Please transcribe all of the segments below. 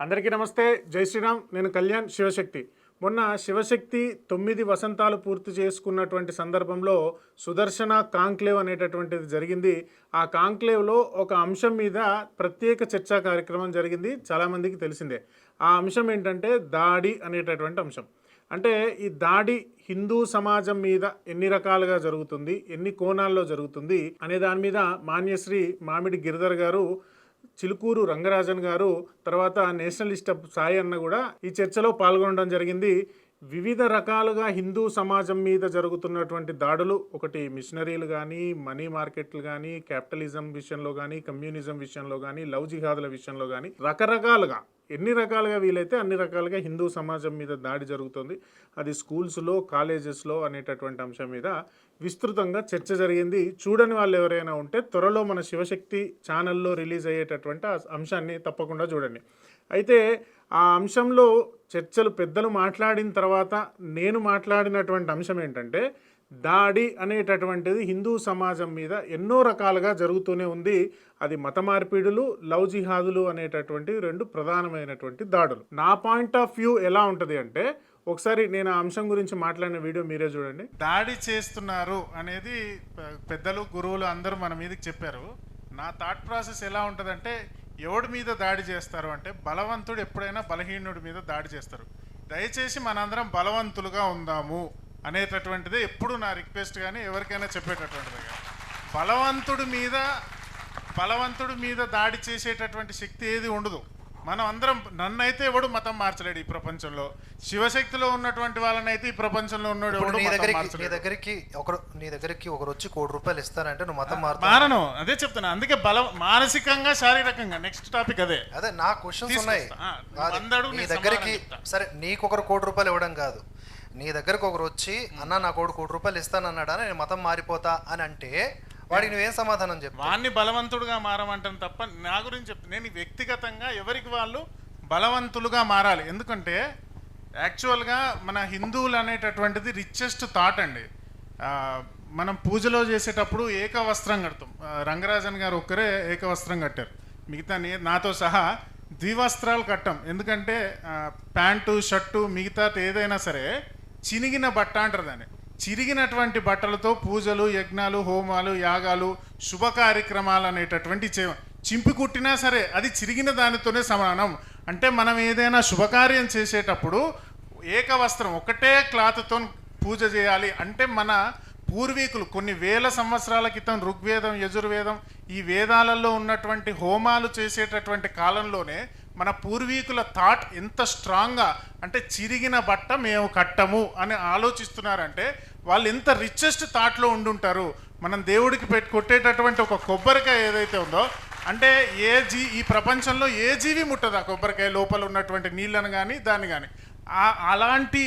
అందరికీ నమస్తే. జై శ్రీరామ్. నేను కళ్యాణ్ శివశక్తి. మొన్న శివశక్తి తొమ్మిది వసంతాలు పూర్తి చేసుకున్నటువంటి సందర్భంలో సుదర్శన కాంక్లేవ్ అనేటటువంటిది జరిగింది. ఆ కాంక్లేవ్లో ఒక అంశం మీద ప్రత్యేక చర్చా కార్యక్రమం జరిగింది. చాలామందికి తెలిసిందే. ఆ అంశం ఏంటంటే దాడి అనేటటువంటి అంశం. అంటే ఈ దాడి హిందూ సమాజం మీద ఎన్ని రకాలుగా జరుగుతుంది ఎన్ని కోణాల్లో జరుగుతుంది అనే దాని మీద మాన్యశ్రీ మామిడి గిరిధర్ గారు చిలుకూరు రంగరాజన్ గారు తర్వాత నేషనలిస్ట్ సాయి అన్న కూడా ఈ చర్చలో పాల్గొనడం జరిగింది. వివిధ రకాలుగా హిందూ సమాజం మీద జరుగుతున్నటువంటి దాడులు ఒకటి మిషనరీలు కానీ మనీ మార్కెట్లు కానీ క్యాపిటలిజం విషయంలో కానీ కమ్యూనిజం విషయంలో కానీ లవ్ జిహాదుల విషయంలో కానీ రకరకాలుగా ఎన్ని రకాలుగా వీలైతే అన్ని రకాలుగా హిందూ సమాజం మీద దాడి జరుగుతుంది. అది స్కూల్స్లో కాలేజెస్లో అనేటటువంటి అంశం మీద విస్తృతంగా చర్చ జరిగింది. చూడని వాళ్ళు ఎవరైనా ఉంటే త్వరలో మన శివశక్తి ఛానల్లో రిలీజ్ అయ్యేటటువంటి ఆ అంశాన్ని తప్పకుండా చూడండి. అయితే ఆ అంశంలో చర్చలు పెద్దలు మాట్లాడిన తర్వాత నేను మాట్లాడినటువంటి అంశం ఏంటంటే దాడి అనేటటువంటిది హిందూ సమాజం మీద ఎన్నో రకాలుగా జరుగుతూనే ఉంది. అది మత మార్పిడులు లవ్ జిహాదులు అనేటటువంటి రెండు ప్రధానమైనటువంటి దాడులు. నా పాయింట్ ఆఫ్ వ్యూ ఎలా ఉంటుంది అంటే ఒకసారి నేను ఆ అంశం గురించి మాట్లాడిన వీడియో మీరే చూడండి. దాడి చేస్తున్నారు అనేది పెద్దలు గురువులు అందరూ మన మీదకి చెప్పారు. నా థాట్ ప్రాసెస్ ఎలా ఉంటుందంటే ఎవడి మీద దాడి చేస్తారు అంటే బలవంతుడు ఎప్పుడైనా బలహీనుడి మీద దాడి చేస్తారు. దయచేసి మనందరం బలవంతులుగా ఉందాము. అనేటటువంటిదే ఎప్పుడు నా రిక్వెస్ట్ కానీ ఎవరికైనా చెప్పేటటువంటిది కానీ బలవంతుడి మీద బలవంతుడి మీద దాడి చేసేటటువంటి శక్తి ఏది ఉండదు. మనం అందరం నన్నైతే ఎవడు మతం మార్చలేడు ఈ ప్రపంచంలో. శివశక్తిలో ఉన్నటువంటి వాళ్ళనైతే ఈ ప్రపంచంలో ఉన్నాడు ఎవడు నీ దగ్గరికి నీ దగ్గరికి ఒకరు నీ దగ్గరికి ఒకరు వచ్చి కోటి రూపాయలు ఇస్తానంటే నువ్వు మతం మారుతావు? మారను. అదే చెప్తున్నా. అందుకే బలం మానసికంగా శారీరకంగా నెక్స్ట్ టాపిక్ అదే. అదే నా క్వశ్చన్స్ ఉన్నాయి. వందడు నీ దగ్గరికి. సరే నీకు ఒకరు కోటి రూపాయలు ఇవ్వడం కాదు. నీ దగ్గరకు ఒకరు వచ్చి అన్న నా కోటి కోటి రూపాయలు ఇస్తానన్నాడా? నేను మతం మారిపోతా అని అంటే వాడికి నువ్వేం సమాధానం చెప్పు వాణ్ణి బలవంతుడుగా మారమంటాను తప్ప నా గురించి చెప్తాను నేను వ్యక్తిగతంగా ఎవరికి వాళ్ళు బలవంతులుగా మారాలి. ఎందుకంటే యాక్చువల్గా మన హిందువులు అనేటటువంటిది రిచెస్ట్ థాట్ అండి. మనం పూజలో చేసేటప్పుడు ఏకవస్త్రం కడతాం. రంగరాజన్ గారు ఒక్కరే ఏకవస్త్రం కట్టారు. మిగతా నాతో సహా ద్వివస్త్రాలు కట్టాం. ఎందుకంటే ప్యాంటు షర్టు మిగతా ఏదైనా సరే చినిగిన బట్ట అంటారు దాన్ని. చిరిగినటువంటి బట్టలతో పూజలు యజ్ఞాలు హోమాలు యాగాలు శుభ కార్యక్రమాలు అనేటటువంటి చే చింపి కుట్టినా సరే అది చిరిగిన దానితోనే సమానం. అంటే మనం ఏదైనా శుభకార్యం చేసేటప్పుడు ఏకవస్త్రం ఒకటే క్లాత్తో పూజ చేయాలి అంటే మన పూర్వీకులు కొన్ని వేల సంవత్సరాల క్రితం ఋగ్వేదం యజుర్వేదం ఈ వేదాలలో ఉన్నటువంటి హోమాలు చేసేటటువంటి కాలంలోనే మన పూర్వీకుల థాట్ ఎంత స్ట్రాంగ్గా అంటే చిరిగిన బట్ట మేము కట్టము అని ఆలోచిస్తున్నారంటే వాళ్ళు ఎంత రిచెస్ట్ థాట్లో ఉండుంటారు. మనం దేవుడికి పెట్టి కొట్టేటటువంటి ఒక కొబ్బరికాయ ఏదైతే ఉందో అంటే ఏ జీ ఈ ప్రపంచంలో ఏ జీవి ముట్టదు ఆ కొబ్బరికాయ లోపల ఉన్నటువంటి నీళ్ళను కానీ దాన్ని కానీ అలాంటి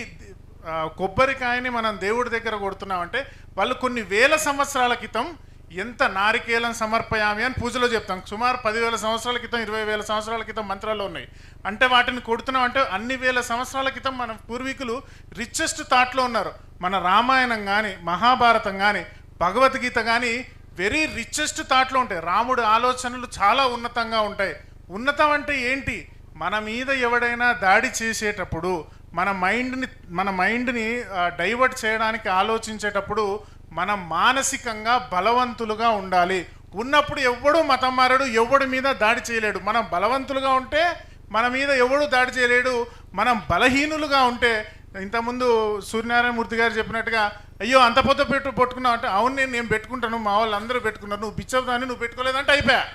కొబ్బరికాయని మనం దేవుడి దగ్గర కొడుతున్నామంటే వాళ్ళు కొన్ని వేల సంవత్సరాల క్రితం ఎంత నారికేలం సమర్పయామి అని పూజలో చెప్తాం. సుమారు పదివేల సంవత్సరాల క్రితం ఇరవై వేల సంవత్సరాల క్రితం మంత్రాలు ఉన్నాయి. అంటే వాటిని కొడుతున్నాం అంటే అన్ని వేల సంవత్సరాల క్రితం మన పూర్వీకులు రిచెస్ట్ థాట్లో ఉన్నారు. మన రామాయణం కానీ మహాభారతం కానీ భగవద్గీత కానీ వెరీ రిచెస్ట్ థాట్లో ఉంటాయి. రాముడు ఆలోచనలు చాలా ఉన్నతంగా ఉంటాయి. ఉన్నతం అంటే ఏంటి? మన మీద ఎవడైనా దాడి చేసేటప్పుడు మన మైండ్ని మన మైండ్ని డైవర్ట్ చేయడానికి ఆలోచించేటప్పుడు మనం మానసికంగా బలవంతులుగా ఉండాలి. ఉన్నప్పుడు ఎవడు మతం మారడు ఎవడు మీద దాడి చేయలేడు. మనం బలవంతులుగా ఉంటే మన మీద ఎవడు దాడి చేయలేడు. మనం బలహీనులుగా ఉంటే ఇంతకుముందు సూర్యనారాయణ మూర్తి గారు చెప్పినట్టుగా అయ్యో అంత పొద్దు పెట్టు పట్టుకున్నావు అంటే అవును నేను నేను పెట్టుకుంటాను మా వాళ్ళు అందరూ పెట్టుకున్నారు. నువ్వు పిచ్చవుతాను నువ్వు పెట్టుకోలేదంటే అయిపోయా.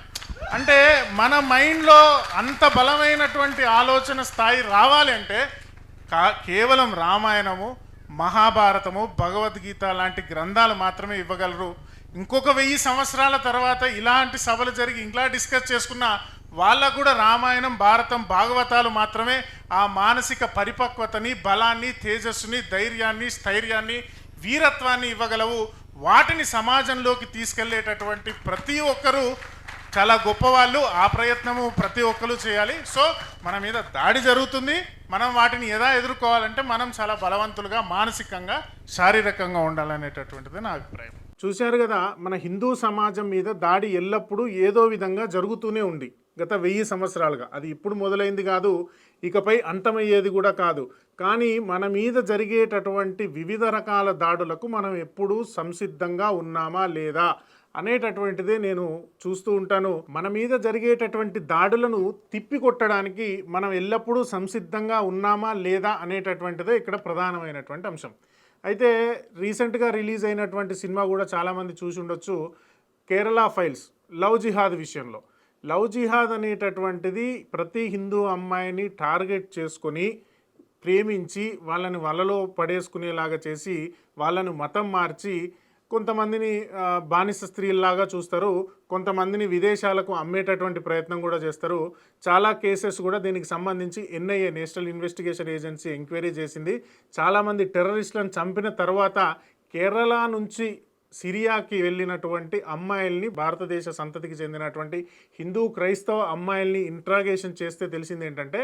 అంటే మన మైండ్లో అంత బలమైనటువంటి ఆలోచన స్థాయి రావాలి అంటే కా కేవలం రామాయణము మహాభారతము భగవద్గీత లాంటి గ్రంథాలు మాత్రమే ఇవ్వగలరు. ఇంకొక వెయ్యి సంవత్సరాల తర్వాత ఇలాంటి సభలు జరిగి ఇలా డిస్కస్ చేసుకున్న వాళ్ళకు కూడా రామాయణం భారతం భాగవతాలు మాత్రమే ఆ మానసిక పరిపక్వతని బలాన్ని తేజస్సుని ధైర్యాన్ని స్థైర్యాన్ని వీరత్వాన్ని ఇవ్వగలవు. వాటిని సమాజంలోకి తీసుకెళ్ళేటటువంటి ప్రతి ఒక్కరూ చాలా గొప్పవాళ్ళు ఆ ప్రయత్నము ప్రతి ఒక్కరు చేయాలి. సో మన మీద దాడి జరుగుతుంది. మనం వాటిని ఎలా ఎదుర్కోవాలంటే మనం చాలా బలవంతులుగా మానసికంగా శారీరకంగా ఉండాలనేటటువంటిది నా అభిప్రాయం. చూశారు కదా మన హిందూ సమాజం మీద దాడి ఎల్లప్పుడూ ఏదో విధంగా జరుగుతూనే ఉంది. గత వెయ్యి సంవత్సరాలుగా. అది ఇప్పుడు మొదలైంది కాదు ఇకపై అంతమయ్యేది కూడా కాదు. కానీ మన మీద జరిగేటటువంటి వివిధ రకాల దాడులకు మనం ఎప్పుడూ సంసిద్ధంగా ఉన్నామా లేదా అనేటటువంటిదే నేను చూస్తూ ఉంటాను. మన మీద జరిగేటటువంటి దాడులను తిప్పికొట్టడానికి మనం ఎల్లప్పుడూ సంసిద్ధంగా ఉన్నామా లేదా అనేటటువంటిదే ఇక్కడ ప్రధానమైనటువంటి అంశం. అయితే రీసెంట్గా రిలీజ్ అయినటువంటి సినిమా కూడా చాలామంది చూసి ఉండొచ్చు. కేరళ ఫైల్స్ లవ్ జిహాద్ విషయంలో. లవ్ జిహాద్ అనేటటువంటిది ప్రతి హిందూ అమ్మాయిని టార్గెట్ చేసుకొని ప్రేమించి వాళ్ళని వలలో పడేసుకునేలాగా చేసి వాళ్ళను మతం మార్చి కొంతమందిని బానిస స్త్రీల్లాగా చూస్తారు. కొంతమందిని విదేశాలకు అమ్మేటటువంటి ప్రయత్నం కూడా చేస్తారు. చాలా కేసెస్ కూడా దీనికి సంబంధించి NIA national investigation agency enquiry చేసింది. చాలామంది టెర్రరిస్టులను చంపిన తర్వాత కేరళ నుంచి సిరియాకి వెళ్ళినటువంటి అమ్మాయిల్ని భారతదేశ సంతతికి చెందినటువంటి హిందూ క్రైస్తవ అమ్మాయిల్ని ఇంట్రాగేషన్ చేస్తే తెలిసింది ఏంటంటే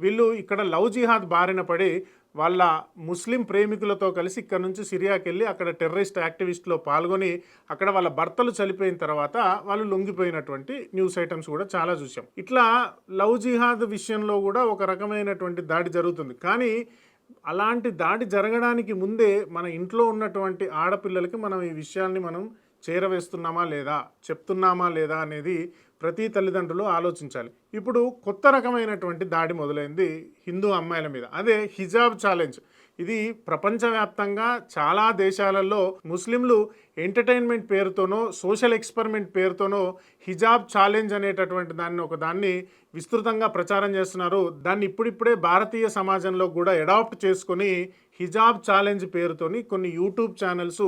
వీళ్ళు ఇక్కడ లవ్ జిహాద్ బారిన పడి వాళ్ళ ముస్లిం ప్రేమికులతో కలిసి ఇక్కడ నుంచి సిరియాకి వెళ్ళి అక్కడ టెర్రరిస్ట్ యాక్టివిస్ట్లో పాల్గొని అక్కడ వాళ్ళ భర్తలు చనిపోయిన తర్వాత వాళ్ళు లొంగిపోయినటువంటి న్యూస్ ఐటమ్స్ కూడా చాలా చూసాం. ఇట్లా లవ్ జిహాద్ విషయంలో కూడా ఒక రకమైనటువంటి దాడి జరుగుతుంది. కానీ అలాంటి దాడి జరగడానికి ముందే మన ఇంట్లో ఉన్నటువంటి ఆడపిల్లలకి మనం ఈ విషయాన్ని మనం చేరవేస్తున్నామా లేదా చెప్తున్నామా లేదా అనేది ప్రతి తల్లిదండ్రులు ఆలోచించాలి. ఇప్పుడు కొత్త రకమైనటువంటి దాడి మొదలైంది హిందూ అమ్మాయిల మీద. అదే హిజాబ్ ఛాలెంజ్. ఇది ప్రపంచవ్యాప్తంగా చాలా దేశాలలో ముస్లింలు ఎంటర్టైన్మెంట్ పేరుతోనో సోషల్ ఎక్స్పెరిమెంట్ పేరుతోనో హిజాబ్ ఛాలెంజ్ అనేటటువంటి దాన్ని ఒక దాన్ని విస్తృతంగా ప్రచారం చేస్తున్నారు. దాన్ని ఇప్పుడిప్పుడే భారతీయ సమాజంలో కూడా అడాప్ట్ చేసుకొని హిజాబ్ ఛాలెంజ్ పేరుతోని కొన్ని యూట్యూబ్ ఛానల్స్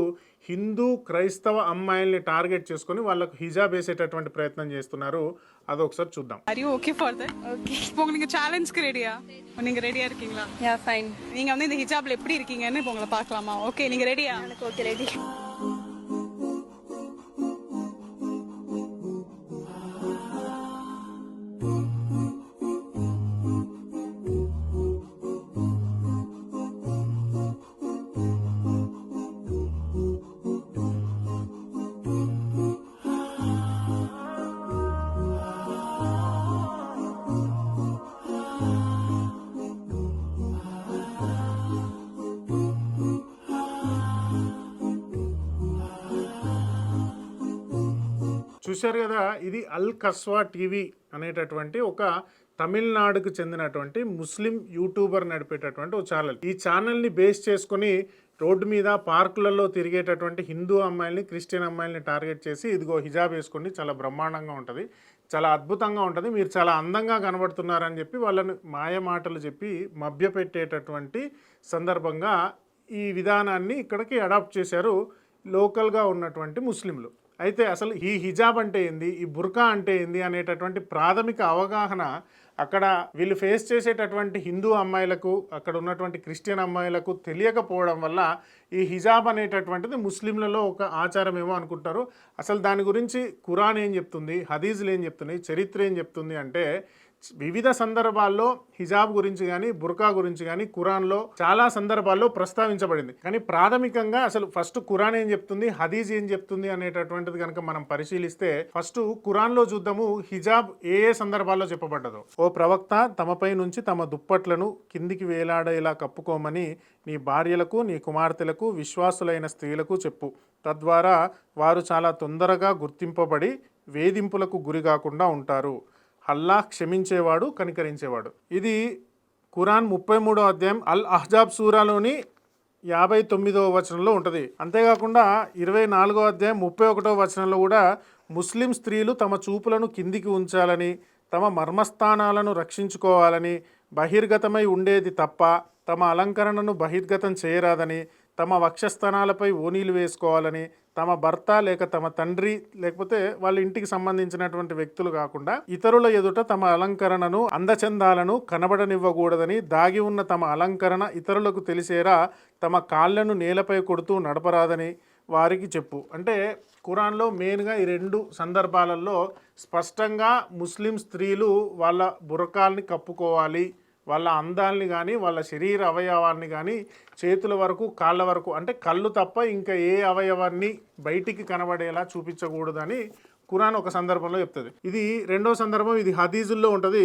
హిందూ క్రైస్తవ అమ్మాయిల్ని టార్గెట్ చేసుకొని వాళ్ళకు హిజాబ్ వేసేటటువంటి ప్రయత్నం చేస్తున్నారు అదొకసారి చూద్దాం are you okay for that okay இப்போ நீங்க சேலஞ்சுக்கு ரெடியா நீங்க ரெடியா இருக்கீங்களா யா ஃபைன் நீங்க வந்து இந்த ஹிஜாப்ல எப்படி இருக்கீங்கன்னு இப்போ உங்களை பார்க்கலாமா ஓகே நீங்க ரெடியா எனக்கு ஓகே ரெடி చూశారు కదా ఇది అల్ కస్వా టీవీ అనేటటువంటి ఒక తమిళనాడుకు చెందినటువంటి ముస్లిం యూట్యూబర్ నడిపేటటువంటి ఒక ఛానల్. ఈ ఛానల్ని బేస్ చేసుకొని రోడ్డు మీద పార్కులలో తిరిగేటటువంటి హిందూ అమ్మాయిల్ని క్రిస్టియన్ అమ్మాయిల్ని టార్గెట్ చేసి ఇదిగో హిజాబ్ వేసుకోండి చాలా బ్రహ్మాండంగా ఉంటుంది చాలా అద్భుతంగా ఉంటుంది మీరు చాలా అందంగా కనబడుతున్నారని చెప్పి వాళ్ళని మాయ మాటలు చెప్పి మభ్యపెట్టేటటువంటి సందర్భంగా ఈ విధానాన్ని ఇక్కడికి అడాప్ట్ చేశారు లోకల్గా ఉన్నటువంటి ముస్లింలు. అయితే అసలు ఈ హిజాబ్ అంటే ఏంది? ఈ బుర్కా అంటే ఏంది? అనేటటువంటి ప్రాథమిక అవగాహన అక్కడ వీళ్ళు ఫేస్ చేసేటటువంటి హిందూ అమ్మాయిలకు అక్కడ ఉన్నటువంటి క్రిస్టియన్ అమ్మాయిలకు తెలియకపోవడం వల్ల ఈ హిజాబ్ అనేటటువంటిది ముస్లింలలో ఒక ఆచారం ఏమో అనుకుంటారు. అసలు దాని గురించి ఖురాన్ ఏం చెప్తుంది? హదీజులు ఏం చెప్తున్నాయి? చరిత్ర ఏం చెప్తుంది అంటే వివిధ సందర్భాల్లో హిజాబ్ గురించి కానీ బుర్కా గురించి కానీ ఖురాన్లో చాలా సందర్భాల్లో ప్రస్తావించబడింది. కానీ ప్రాథమికంగా అసలు ఫస్ట్ ఖురాన్ ఏం చెప్తుంది హదీజ్ ఏం చెప్తుంది అనేటటువంటిది కనుక మనం పరిశీలిస్తే ఫస్ట్ ఖురాన్లో చూద్దాము హిజాబ్ ఏ ఏ సందర్భాల్లో చెప్పబడ్డదో. ఓ ప్రవక్త తమపై నుంచి తమ దుప్పట్లను కిందికి వేలాడేలా కప్పుకోమని నీ భార్యలకు నీ కుమార్తెలకు విశ్వాసులైన స్త్రీలకు చెప్పు. తద్వారా వారు చాలా తొందరగా గుర్తింపబడి వేధింపులకు గురి కాకుండా ఉంటారు. అల్లాహ్ క్షమించేవాడు కనికరించేవాడు. ఇది ఖురాన్ ముప్పై మూడో అధ్యాయం అల్ అహ్జాబ్ సూరాలోని యాభై తొమ్మిదో వచనంలో ఉంటుంది. అంతేకాకుండా ఇరవై నాలుగో అధ్యాయం ముప్పై ఒకటో వచనంలో కూడా ముస్లిం స్త్రీలు తమ చూపులను కిందికి ఉంచాలని తమ మర్మస్థానాలను రక్షించుకోవాలని బహిర్గతమై ఉండేది తప్ప తమ అలంకరణను బహిర్గతం చేయరాదని తమ వక్షస్థానాలపై ఓనీలు వేసుకోవాలని తమ భర్త లేక తమ తండ్రి లేకపోతే వాళ్ళ ఇంటికి సంబంధించినటువంటి వ్యక్తులు కాకుండా ఇతరుల ఎదుట తమ అలంకరణను అందచందాలను కనబడనివ్వకూడదని దాగి ఉన్న తమ అలంకరణ ఇతరులకు తెలిసేరా తమ కాళ్ళను నేలపై కొడుతూ నడపరాదని వారికి చెప్పు. అంటే ఖురాన్లో మెయిన్గా ఈ రెండు సందర్భాలలో స్పష్టంగా ముస్లిం స్త్రీలు వాళ్ళ బురకాల్ని కప్పుకోవాలి వాళ్ళ అందాల్ని కానీ వాళ్ళ శరీర అవయవాన్ని కానీ చేతుల వరకు కాళ్ళ వరకు అంటే కళ్ళు తప్ప ఇంకా ఏ అవయవాన్ని బయటికి కనబడేలా చూపించకూడదని ఖురాన్ ఒక సందర్భంలో చెప్తుంది. ఇది రెండో సందర్భం ఇది హదీజుల్లో ఉంటుంది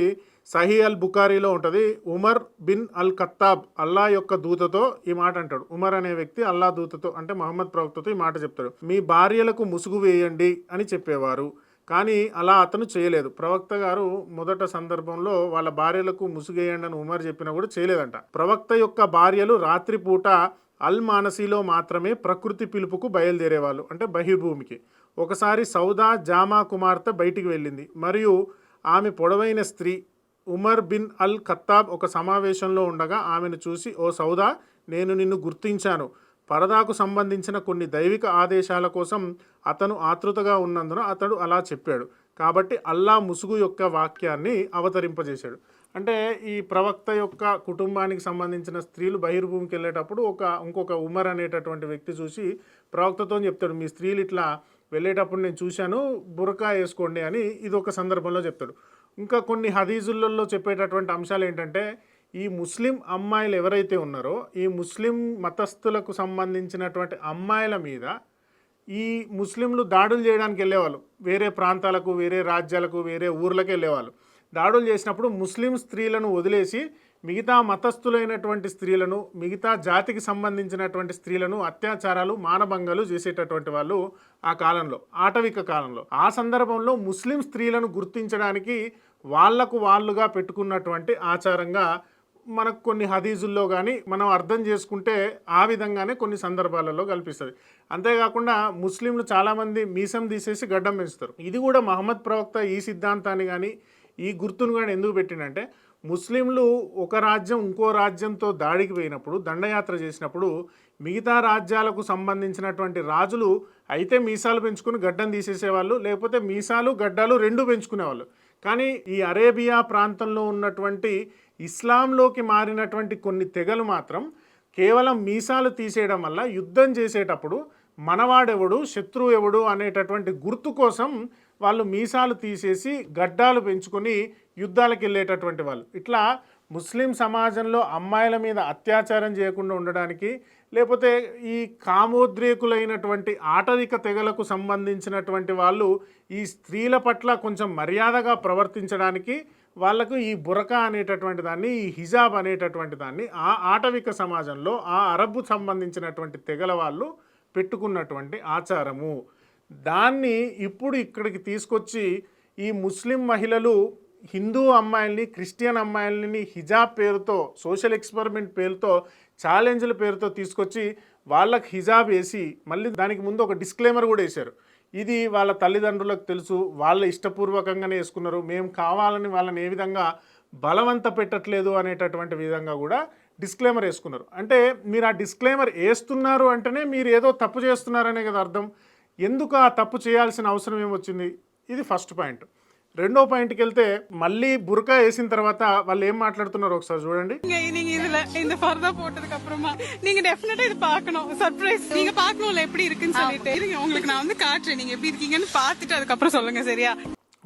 సహీ అల్ బుకారీలో ఉంటుంది. ఉమర్ బిన్ అల్ ఖత్తాబ్ అల్లా యొక్క దూతతో ఈ మాట అంటాడు. ఉమర్ అనే వ్యక్తి అల్లా దూతతో అంటే మహమ్మద్ ప్రవక్తతో ఈ మాట చెప్తాడు. మీ భార్యలకు ముసుగు వేయండి అని చెప్పేవారు. కానీ అలా అతను చేయలేదు. ప్రవక్త గారు మొదట సందర్భంలో వాళ్ళ భార్యలకు ముసుగేయండి అని ఉమర్ చెప్పినా కూడా చేయలేదంట. ప్రవక్త యొక్క భార్యలు రాత్రిపూట అల్ మానసీలో మాత్రమే ప్రకృతి పిలుపుకు బయలుదేరేవాళ్ళు అంటే బహిర్భూమికి. ఒకసారి సౌదా జామా కుమార్తె బయటికి వెళ్ళింది. మరియు ఆమె పొడవైన స్త్రీ ఉమర్ బిన్ అల్ ఖత్తాబ్ ఒక సమావేశంలో ఉండగా ఆమెను చూసి ఓ సౌదా నేను నిన్ను గుర్తించాను. పరదాకు సంబంధించిన కొన్ని దైవిక ఆదేశాల కోసం అతను ఆతృతగా ఉన్నందున అతడు అలా చెప్పాడు. కాబట్టి అల్లా ముసుగు యొక్క వాక్యాన్ని అవతరింపజేశాడు. అంటే ఈ ప్రవక్త యొక్క కుటుంబానికి సంబంధించిన స్త్రీలు బహిర్భూమికి వెళ్ళేటప్పుడు ఒక ఇంకొక ఉమర్ అనేటటువంటి వ్యక్తి చూసి ప్రవక్తతో చెప్తాడు మీ స్త్రీలు ఇట్లా వెళ్ళేటప్పుడు నేను చూశాను బురకా వేసుకోండి అని ఇది ఒక సందర్భంలో చెప్తాడు. ఇంకా కొన్ని హదీజులలో చెప్పేటటువంటి అంశాలు ఏంటంటే ఈ ముస్లిం అమ్మాయిలు ఎవరైతే ఉన్నారో ఈ ముస్లిం మతస్థులకు సంబంధించినటువంటి అమ్మాయిల మీద ఈ ముస్లింలు దాడులు చేయడానికి వెళ్ళేవాళ్ళు. వేరే ప్రాంతాలకు వేరే రాజ్యాలకు వేరే ఊర్లకు వెళ్ళేవాళ్ళు. దాడులు చేసినప్పుడు ముస్లిం స్త్రీలను వదిలేసి మిగతా మతస్థులైనటువంటి స్త్రీలను మిగతా జాతికి సంబంధించినటువంటి స్త్రీలను అత్యాచారాలు మానభంగాలు చేసేటటువంటి వాళ్ళు ఆ కాలంలో ఆటవిక కాలంలో. ఆ సందర్భంలో ముస్లిం స్త్రీలను గుర్తించడానికి వాళ్ళకు వాళ్ళుగా పెట్టుకున్నటువంటి ఆచారంగా మనకు కొన్ని హదీజుల్లో కానీ మనం అర్థం చేసుకుంటే ఆ విధంగానే కొన్ని సందర్భాలలో కల్పిస్తుంది. అంతేకాకుండా ముస్లింలు చాలామంది మీసం తీసేసి గడ్డం పెంచుతారు. ఇది కూడా మహమ్మద్ ప్రవక్త ఈ సిద్ధాంతాన్ని కానీ ఈ గుర్తును కానీ ఎందుకు పెట్టినంటే ముస్లింలు ఒక రాజ్యం ఇంకో రాజ్యంతో దాడికి పోయినప్పుడు దండయాత్ర చేసినప్పుడు మిగతా రాజ్యాలకు సంబంధించినటువంటి రాజులు అయితే మీసాలు పెంచుకుని గడ్డం తీసేసేవాళ్ళు లేకపోతే మీసాలు గడ్డాలు రెండు పెంచుకునేవాళ్ళు. కానీ ఈ అరేబియా ప్రాంతంలో ఉన్నటువంటి ఇస్లాంలోకి మారినటువంటి కొన్ని తెగలు మాత్రం కేవలం మీసాలు తీసేయడం వల్ల యుద్ధం చేసేటప్పుడు మనవాడెవడు శత్రువు ఎవడు అనేటటువంటి గుర్తు కోసం వాళ్ళు మీసాలు తీసేసి గడ్డాలు పెంచుకొని యుద్ధాలకు వెళ్ళేటటువంటి వాళ్ళు. ఇట్లా ముస్లిం సమాజంలో అమ్మాయిల మీద అత్యాచారం చేయకుండా ఉండడానికి లేకపోతే ఈ కామోద్రేకులైనటువంటి ఆటవిక తెగలకు సంబంధించినటువంటి వాళ్ళు ఈ స్త్రీల పట్ల కొంచెం మర్యాదగా ప్రవర్తించడానికి వాళ్ళకు ఈ బురక అనేటటువంటి దాన్ని ఈ హిజాబ్ అనేటటువంటి దాన్ని ఆ ఆటవిక సమాజంలో ఆ అరబ్బు సంబంధించినటువంటి తెగల వాళ్ళు పెట్టుకున్నటువంటి ఆచారము. దాన్ని ఇప్పుడు ఇక్కడికి తీసుకొచ్చి ఈ ముస్లిం మహిళలు హిందూ అమ్మాయిల్ని క్రిస్టియన్ అమ్మాయిల్ని హిజాబ్ పేరుతో సోషల్ ఎక్స్పెరిమెంట్ పేరుతో ఛాలెంజ్ల పేరుతో తీసుకొచ్చి వాళ్ళకి హిజాబ్ వేసి మళ్ళీ దానికి ముందు ఒక డిస్క్లైమర్ కూడా వేశారు. ఇది వాళ్ళ తల్లిదండ్రులకు తెలుసు వాళ్ళ ఇష్టపూర్వకంగానే వేసుకున్నారు. మేము కావాలని వాళ్ళని ఏ విధంగా బలవంత పెట్టట్లేదు అనేటటువంటి విధంగా కూడా డిస్క్లైమర్ వేసుకున్నారు. అంటే మీరు ఆ డిస్క్లైమర్ వేస్తున్నారు అంటేనే మీరు ఏదో తప్పు చేస్తున్నారనే కదా అర్థం. ఎందుకు ఆ తప్పు చేయాల్సిన అవసరం ఏమొచ్చింది? ఇది ఫస్ట్ పాయింట్. రెండో పాయింట్కి వెళ్తే మళ్ళీ బురకా వేసిన తర్వాత వాళ్ళు ఏం మాట్లాడుతున్నారు ఒకసారి చూడండి.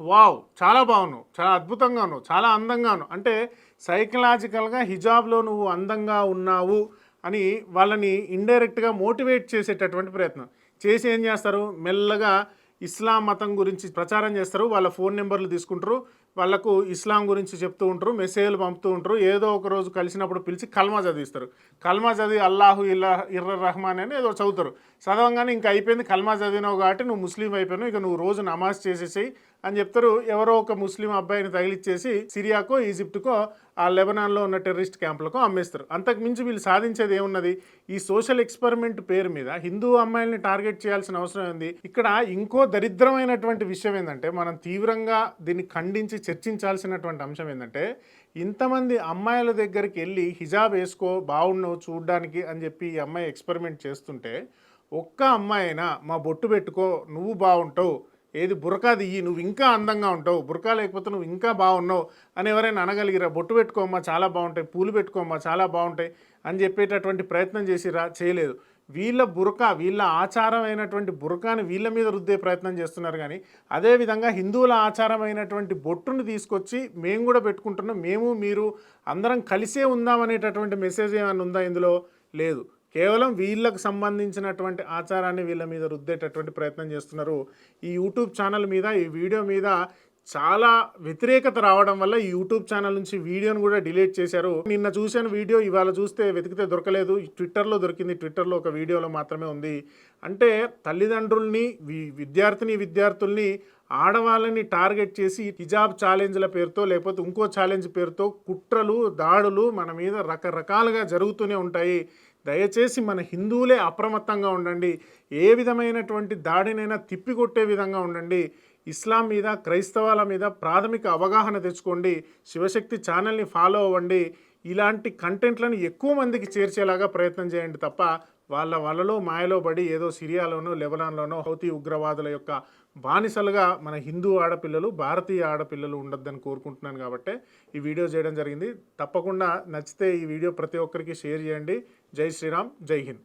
వావ్. చాలా బాగున్నావు. చాలా అద్భుతంగాను. చాలా అందంగాను. అంటే సైకలాజికల్గా హిజాబ్లో నువ్వు అందంగా ఉన్నావు అని వాళ్ళని ఇండైరెక్ట్గా మోటివేట్ చేసేటటువంటి ప్రయత్నం. చేసి ఏం చేస్తారు? మెల్లగా ఇస్లాం మతం గురించి ప్రచారం చేస్తారు వాళ్ళ ఫోన్ నెంబర్లు తీసుకుంటారు వాళ్ళకు ఇస్లాం గురించి చెప్తూ ఉంటారు మెసేజ్లు పంపుతూ ఉంటారు ఏదో ఒక రోజు కలిసినప్పుడు పిలిచి కల్మా చదివిస్తారు. కల్మా చదివి అల్లాహు ఇల్లా ఇర్ర రహమాన్ అని ఏదో చదువుతారు. చదవంగానే ఇంకా అయిపోయింది కల్మా చదివినావు కాబట్టి నువ్వు ముస్లిం అయిపోయినావు ఇక నువ్వు రోజు నమాజ్ చేసేసి అని చెప్తారు. ఎవరో ఒక ముస్లిం అబ్బాయిని తగిలిచ్చేసి సిరియాకో ఈజిప్టుకో ఆ లెబనాన్లో ఉన్న టెర్రరిస్ట్ క్యాంపులకు అమ్మేస్తారు. అంతకు మించి వీళ్ళు సాధించేది ఏమున్నది? ఈ సోషల్ ఎక్స్పెరిమెంట్ పేరు మీద హిందూ అమ్మాయిల్ని టార్గెట్ చేయాల్సిన అవసరం ఉంది ఇక్కడ ఇంకో దరిద్రమైనటువంటి విషయం ఏంటంటే మనం తీవ్రంగా దీన్ని ఖండించి చర్చించాల్సినటువంటి అంశం ఏంటంటే ఇంతమంది అమ్మాయిల దగ్గరికి వెళ్ళి హిజాబ్ వేసుకో బాగున్నావు చూడడానికి అని చెప్పి ఈ అమ్మాయి ఎక్స్పెరిమెంట్ చేస్తుంటే ఒక్క అమ్మాయి అయినా మా బొట్టు పెట్టుకో నువ్వు బాగుంటావు ఏది బురకా దియ్యి నువ్వు ఇంకా అందంగా ఉంటావు బురకా లేకపోతే నువ్వు ఇంకా బాగున్నావు అని ఎవరైనా అనగలిగిరా? బొట్టు పెట్టుకోమ్మా చాలా బాగుంటాయి. పూలు పెట్టుకోమ్మా చాలా బాగుంటాయి అని చెప్పేటటువంటి ప్రయత్నం చేసిరా? చేయలేదు. వీళ్ళ బురక వీళ్ళ ఆచారం అయినటువంటి బురకాని వీళ్ళ మీద రుద్దే ప్రయత్నం చేస్తున్నారు కానీ అదేవిధంగా హిందువుల ఆచారమైనటువంటి బొట్టును తీసుకొచ్చి మేము కూడా పెట్టుకుంటున్నాం. మేము మీరు అందరం కలిసే ఉందామనేటటువంటి మెసేజ్ ఏమైనా ఉందా ఇందులో? లేదు. కేవలం వీళ్ళకు సంబంధించినటువంటి ఆచారాన్ని వీళ్ళ మీద రుద్దేటటువంటి ప్రయత్నం చేస్తున్నారు. ఈ యూట్యూబ్ ఛానల్ మీద ఈ వీడియో మీద చాలా వ్యతిరేకత రావడం వల్ల ఈ యూట్యూబ్ ఛానల్ నుంచి వీడియోను కూడా డిలీట్ చేశారు. నిన్న చూసిన వీడియో ఇవాళ చూస్తే వెతికితే దొరకలేదు. ట్విట్టర్లో దొరికింది ట్విట్టర్లో ఒక వీడియోలో మాత్రమే ఉంది. అంటే తల్లిదండ్రుల్ని వి- విద్యార్థిని విద్యార్థుల్ని ఆడవాళ్ళని టార్గెట్ చేసి హిజాబ్ ఛాలెంజ్ల పేరుతో లేకపోతే ఇంకో ఛాలెంజ్ పేరుతో కుట్రలు దాడులు మన మీద రకరకాలుగా జరుగుతూనే ఉంటాయి. దయచేసి మన హిందువులే అప్రమత్తంగా ఉండండి. ఏ విధమైనటువంటి దాడినైనా తిప్పికొట్టే విధంగా ఉండండి. ఇస్లాం మీద క్రైస్తవాల మీద ప్రాథమిక అవగాహన తెచ్చుకోండి. శివశక్తి ఛానల్ని ఫాలో అవ్వండి. ఇలాంటి కంటెంట్లను ఎక్కువ మందికి చేర్చేలాగా ప్రయత్నం చేయండి తప్ప వాళ్ళ వలలో మాయలో పడి ఏదో సిరియాలోనో లెబనాన్లోనో హౌతీ ఉగ్రవాదుల యొక్క బానిసలుగా మన హిందూ ఆడపిల్లలు భారతీయ ఆడపిల్లలు ఉండొద్దని కోరుకుంటున్నాను కాబట్టి ఈ వీడియో చేయడం జరిగింది. తప్పకుండా నచ్చితే ఈ వీడియో ప్రతి ఒక్కరికి షేర్ చేయండి. జై శ్రీరామ్ జై హింద్